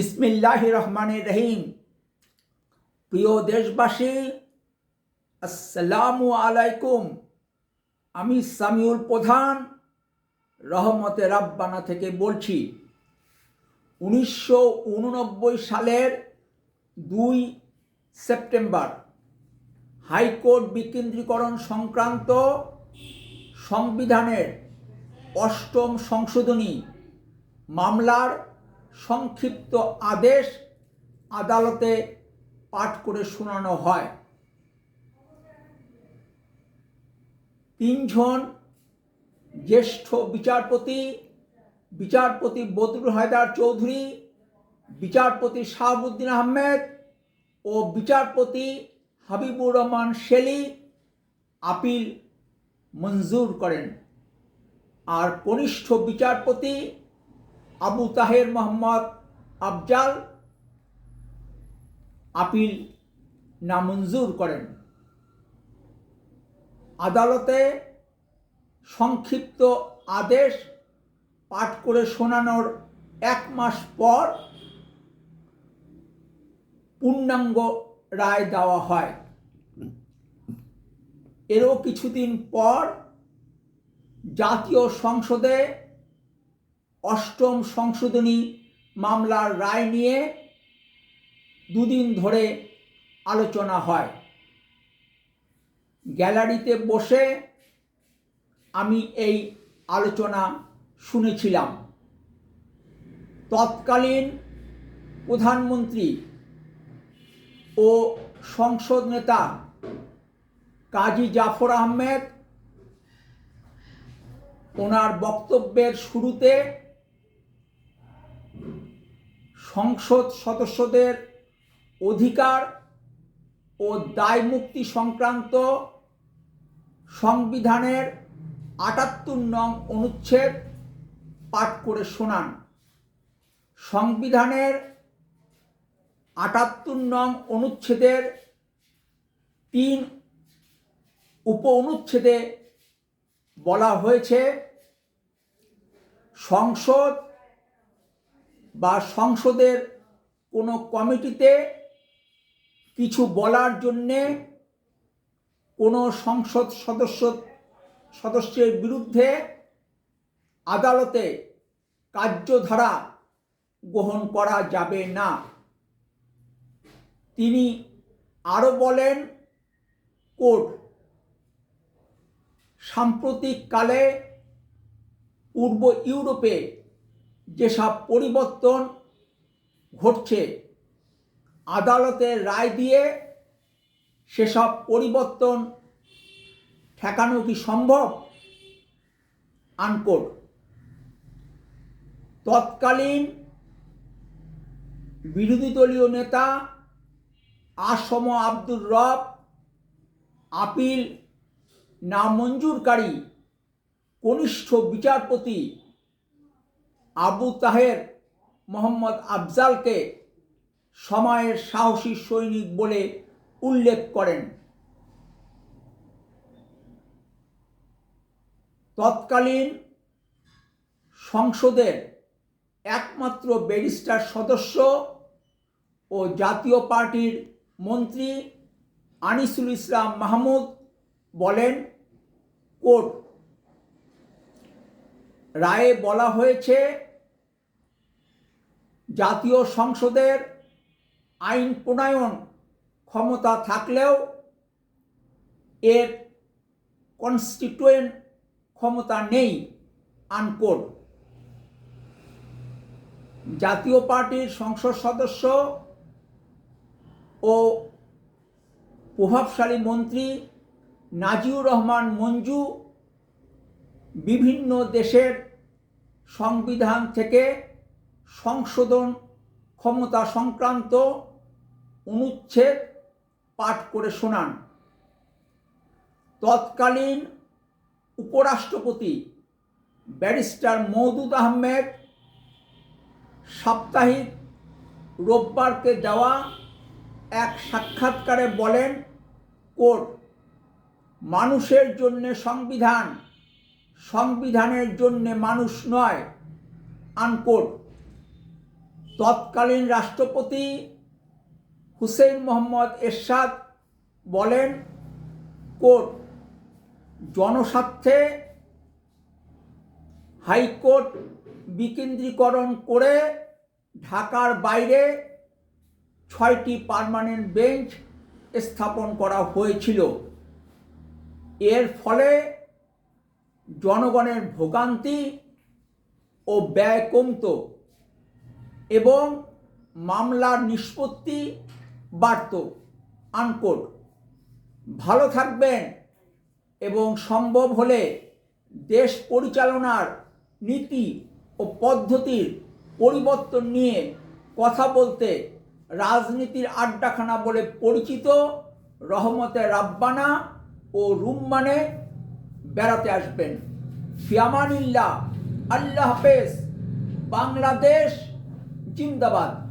বিসমিল্লাহ রহমান রহিম প্রিয় দেশবাসী, আসসালামু আলাইকুম। আমি সামিউল প্রধান, রহমতে রাব্বানা থেকে বলছি, উনিশশো উননব্বই সালের দুই সেপ্টেম্বর, হাইকোর্ট বিকেন্দ্রীকরণ সংক্রান্ত সংবিধানের অষ্টম সংশোধনী মামলার সংক্ষিপ্ত আদেশ আদালতে পাঠ করে শোনানো হয়। তিনজন জ্যেষ্ঠ বিচারপতি বিচারপতি বদরুল হায়দার চৌধুরী, বিচারপতি শাহাবুদ্দিন আহমেদ ও বিচারপতি হাবিবুর রহমান শেলি আপিল মঞ্জুর করেন। আর কনিষ্ঠ বিচারপতি আবু তাহের মোহাম্মদ আফজাল আপিল নামঞ্জুর করেন। আদালতে সংক্ষিপ্ত আদেশ পাঠ করে শোনানোর এক মাস পর পূর্ণাঙ্গ রায় দেওয়া হয়। এরও কিছুদিন পর জাতীয় সংসদে অষ্টম সংশোধনী মামলার রায় নিয়ে দুদিন ধরে আলোচনা হয়। গ্যালারিতে বসে আমি এই আলোচনা শুনেছিলাম। তৎকালীন প্রধানমন্ত্রী ও সংসদ নেতা কাজী জাফর আহমেদ, ওনার বক্তব্যের শুরুতে সংসদ সদস্যদের অধিকার ও দায় মুক্তি সংক্রান্ত সংবিধানের আটাত্তর নং অনুচ্ছেদ পাঠ করে শোনান। সংবিধানের আটাত্তর নং অনুচ্ছেদের তিন উপ অনুচ্ছেদে বলা হয়েছে, সংসদ বা সংসদের কোনো কমিটিতে কিছু বলার জন্যে কোনো সংসদ সদস্য, সদস্যের বিরুদ্ধে আদালতে কার্যধারা গ্রহণ করা যাবে না। তিনি আরও বলেন, কোর্ট, সাম্প্রতিককালে পূর্ব ইউরোপে যেসব পরিবর্তন ঘটছে আদালতের রায় দিয়ে সেসব পরিবর্তন ঠেকানো কি সম্ভব? আনকোট তৎকালীন বিরোধী দলীয় নেতা আসম আব্দুর রব আপিল নামঞ্জুরকারী কনিষ্ঠ বিচারপতি আবু তাহের মোহাম্মদ আফজালকে সময়ের সাহসী সৈনিক বলে উল্লেখ করেন। তৎকালীন সংসদের একমাত্র ব্যারিস্টার সদস্য ও জাতীয় পার্টির মন্ত্রী আনিসুল ইসলাম মাহমুদ বলেন, কোর্ট, রায়ে বলা হয়েছে জাতীয় সংসদের আইন প্রণয়ন ক্ষমতা থাকলেও এর কনস্টিটুয়েন্ট ক্ষমতা নেই আনকোট জাতীয় পার্টির সংসদ সদস্য ও প্রভাবশালী মন্ত্রী নাজিউর রহমান মঞ্জু বিভিন্ন দেশের সংবিধান থেকে সংশোধন ক্ষমতা সংক্রান্ত অনুচ্ছেদ পাঠ করে শোনান। তৎকালীন উপরাষ্ট্রপতি ব্যারিস্টার মওদুদ আহমেদ সাপ্তাহিক রোববারকে দেওয়া এক সাক্ষাৎকারে বলেন, কোর্ট, মানুষের জন্য সংবিধান, সংবিধানের জন্য মানুষ নয় আনকোট তৎকালীন রাষ্ট্রপতি হুসেইন মোহাম্মদ এরশাদ বলেন, কোর্ট, জনস্বার্থে হাইকোর্ট বিকেন্দ্রীকরণ করে ঢাকার বাইরে ছয়টি পারমানেন্ট বেঞ্চ স্থাপন করা হয়েছিল। এর ফলে জনগণের ভোগান্তি ও ব্যয় কমত। এবং মামলার নিষ্পত্তি বাড়ত আনকোট ভালো থাকবেন এবং সম্ভব হলে দেশ পরিচালনার নীতি ও পদ্ধতির পরিবর্তন নিয়ে কথা বলতে রাজনীতির আড্ডাখানা বলে পরিচিত রহমতে রাব্বানা ও রুম্মানে বেড়াতে আসবেন। ফিয়ামানিল্লাহ আল্লাহ হাফেজ। বাংলাদেশ জিন্দাবাদ।